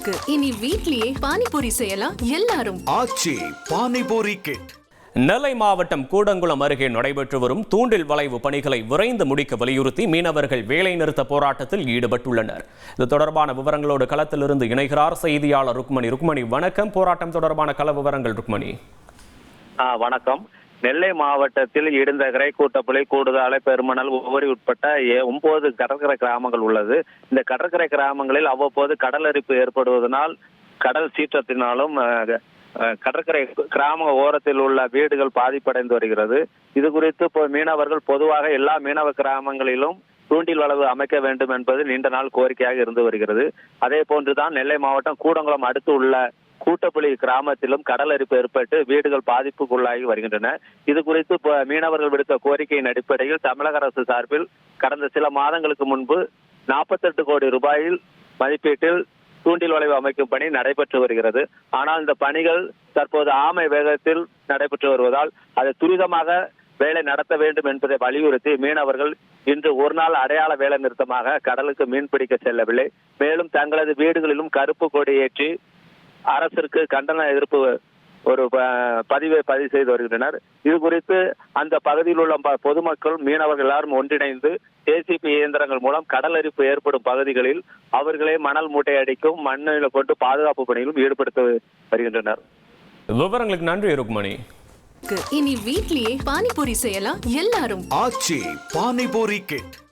இருக்கு. இனி வீட்லயே பானிபூரி செய்யலாம் எல்லாரும். ஆச்சி பானிபூரி கிட் நெல்லை மாவட்டம் கூடங்குளம் அருகே நடைபெற்று வரும் தூண்டில் வளைவு பணிகளை விரைந்து முடிக்க வலியுறுத்தி மீனவர்கள் வேலைநிறுத்த போராட்டத்தில் ஈடுபட்டுள்ளனர். இது தொடர்பான விவரங்களோடு களத்திலிருந்து இணைகிறார் செய்தியாளர் ருக்மணி. ருக்மணி வணக்கம். போராட்டம் தொடர்பான கள விவரங்கள் ருக்மணி. ஆ, வணக்கம். நெல்லை மாவட்டத்தில் இடிந்தகரை கூட்டப்புலி கூடுதாலை பெருமணல் உவரி உட்பட்ட ஏ- ஒன்பது கடற்கரை கிராமங்கள் உள்ளது. இந்த கடற்கரை கிராமங்களில் அவ்வப்போது கடல் அரிப்பு ஏற்படுவதனால் கடல் சீற்றத்தினாலும் கடற்கரை கிராம ஓரத்தில் உள்ள வீடுகள் பாதிப்படைந்து வருகிறது. இது குறித்து இப்போ மீனவர்கள் பொதுவாக எல்லா மீனவ கிராமங்களிலும் தூண்டில் வளவு அமைக்க வேண்டும் என்பது நீண்ட நாள் கோரிக்கையாக இருந்து வருகிறது. அதே போன்றுதான் நெல்லை மாவட்டம் கூடங்குளம் அடுத்து உள்ள கூட்டப்புலி கிராமத்திலும் கடல் அரிப்பு ஏற்பட்டு வீடுகள் பாதிப்புக்குள்ளாகி வருகின்றன. இது குறித்து மீனவர்கள் விடுத்த கோரிக்கையின் அடிப்படையில் தமிழக அரசு சார்பில் கடந்த சில மாதங்களுக்கு முன்பு நாற்பத்தெட்டு கோடி ரூபாயில் மதிப்பீட்டில் தூண்டில் வளைவு அமைக்கும் பணி நடைபெற்று வருகிறது. ஆனால் இந்த பணிகள் தற்போது ஆமை வேகத்தில் நடைபெற்று வருவதால் அதை துரிதமாக வேலை நடத்த வேண்டும் என்பதை வலியுறுத்தி மீனவர்கள் இன்று ஒரு நாள் அடையாள வேலை நிறுத்தமாக கடலுக்கு மீன் பிடிக்க செல்லவில்லை. மேலும் தங்களது வீடுகளிலும் கருப்பு கொடி ஏற்றி அரசிற்கு கண்டன எதிர்ப்பு ஒரு பதிவை பதிவு செய்து வருகின்றனர். இது குறித்து அந்த பகுதியில் உள்ள பொதுமக்கள் மீனவர்கள் எல்லாரும் ஒன்றிணைந்து ஜேசிபி இயந்திரங்கள் மூலம் கடல் அரிப்பு ஏற்படும் பகுதிகளில் அவர்களே மணல் மூட்டை அடிக்கும் மண்ணில் கொண்டு பாதுகாப்பு பணியிலும் ஈடுபடுத்த வருகின்றனர். விவரங்களுக்கு நன்றி ருக்மணி. இருக்கு. இனி வீட்லயே பானிபூரி செய்யலாம். எல்லாரும் ஆச்சி பானிபூரி கிட்.